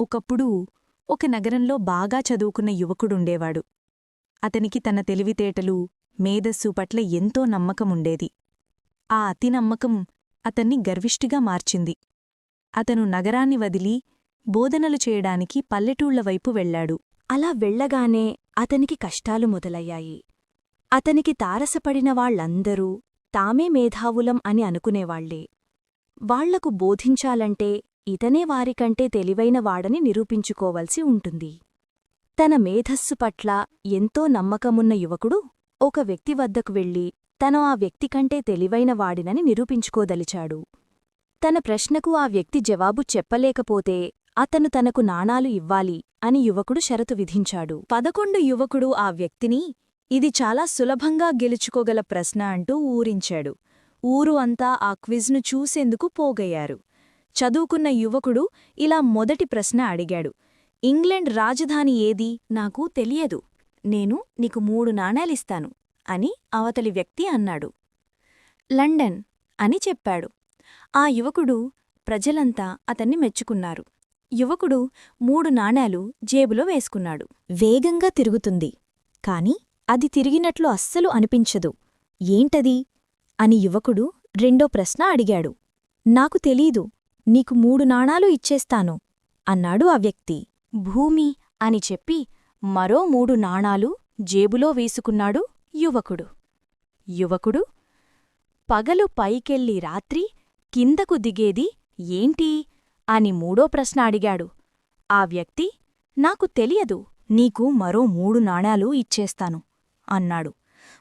ఒకప్పుడు ఒక నగరంలో బాగా చదువుకున్న యువకుడుండేవాడు. అతనికి తన తెలివితేటలు మేధస్సు పట్ల ఎంతో నమ్మకముండేది. ఆ అతి నమ్మకం అతన్ని గర్విష్టిగా మార్చింది. అతను నగరాన్ని వదిలి బోధనలు చేయడానికి పల్లెటూళ్ళవైపు వెళ్ళాడు అలా వెళ్ళగానే అతనికి కష్టాలు మొదలయ్యాయి. అతనికి తారసపడిన వాళ్ళందరూ తామే మేధావులం అని అనుకునేవాళ్ళే. వాళ్ళకు బోధించాలంటే ఇతనే వారికంటే తెలివైన వాడని నిరూపించుకోవలసి ఉంటుంది. తన మేధస్సు పట్ల ఎంతో నమ్మకమున్న యువకుడు ఒక వ్యక్తి వద్దకు వెళ్ళి తను ఆ వ్యక్తి కంటే తెలివైన వాడినని నిరూపించుకోదలిచాడు. తన ప్రశ్నకు ఆ వ్యక్తి జవాబు చెప్పలేకపోతే అతను తనకు నాణాలు ఇవ్వాలి అని యువకుడు షరతు విధించాడు. పదకొండు యువకుడు ఆ వ్యక్తిని ఇది చాలా సులభంగా గెలుచుకోగల ప్రశ్న అంటూ ఊరించాడు. ఊరు అంతా ఆ క్విజ్ను చూసేందుకు పోగయ్యారు. చదువుకున్న యువకుడు ఇలా మొదటి ప్రశ్న అడిగాడు. ఇంగ్లండ్ రాజధాని ఏది? నాకు తెలియదు. నేను నీకు మూడు నాణేలిస్తాను అని అవతలి వ్యక్తి అన్నాడు. లండన్ అని చెప్పాడు. ఆ యువకుడు ప్రజలంతా అతన్ని మెచ్చుకున్నారు. యువకుడు మూడు నాణేలు జేబులో వేసుకున్నాడు. వేగంగా తిరుగుతుంది. కాని అది తిరిగినట్లు అస్సలు అనిపించదు. ఏంటది? అని యువకుడు రెండో ప్రశ్న అడిగాడు. నాకు తెలీదు. నీకు మూడు నాణాలు ఇచ్చేస్తాను అన్నాడు ఆ వ్యక్తి. భూమి అని చెప్పి మరో మూడు నాణాలు జేబులో వేసుకున్నాడు యువకుడు. యువకుడు పగలు పైకెళ్ళి రాత్రి కిందకు దిగేది ఏంటి? అని మూడో ప్రశ్న అడిగాడు. ఆ వ్యక్తి నాకు తెలియదు నీకు మరో మూడు నాణాలు ఇచ్చేస్తాను అన్నాడు.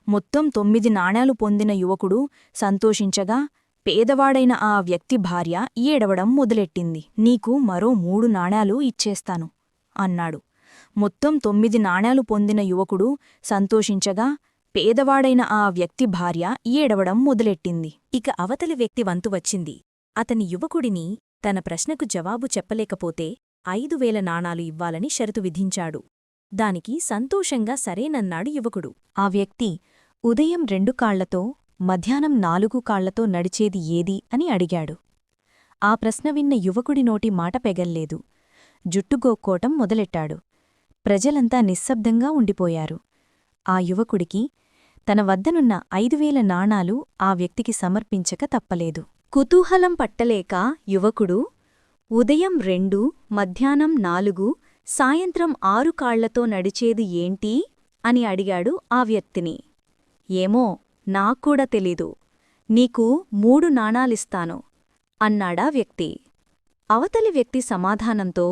మొత్తం తొమ్మిది నాణాలు పొందిన యువకుడు సంతోషించగా పేదవాడైన ఆ వ్యక్తి భార్య ఏడవడం మొదలెట్టింది. నీకు మరో మూడు నాణాలు ఇచ్చేస్తాను అన్నాడు. మొత్తం తొమ్మిది నాణాలు పొందిన యువకుడు సంతోషించగా పేదవాడైన ఆ వ్యక్తి భార్య ఏడవడం మొదలెట్టింది. ఇక అవతలి వ్యక్తి వంతు వచ్చింది. అతని యువకుడిని తన ప్రశ్నకు జవాబు చెప్పలేకపోతే ఐదు వేల నాణాలు ఇవ్వాలని షరతు విధించాడు. దానికి సంతోషంగా సరేనన్నాడు యువకుడు. ఆ వ్యక్తి ఉదయం రెండు కాళ్ళతో మధ్యాహ్నం నాలుగు కాళ్ళతో నడిచేది ఏది అని అడిగాడు. ఆ ప్రశ్న విన్న యువకుడి నోటి మాట పెగల్లేదు. జుట్టుగోక్కోటం మొదలెట్టాడు. ప్రజలంతా నిశ్శబ్దంగా ఉండిపోయారు. ఆ యువకుడికి తన వద్దనున్న ఐదువేల నాణాలు ఆ వ్యక్తికి సమర్పించక తప్పలేదు. కుతూహలం పట్టలేక యువకుడు ఉదయం రెండు మధ్యాహ్నం నాలుగు సాయంత్రం ఆరు కాళ్ళతో నడిచేది ఏంటి అని అడిగాడు ఆ వ్యక్తిని. ఏమో నాక్కూడా తెలీదు. నీకు మూడు నాణాలిస్తాను అన్నాడా వ్యక్తి. అవతలి వ్యక్తి సమాధానంతో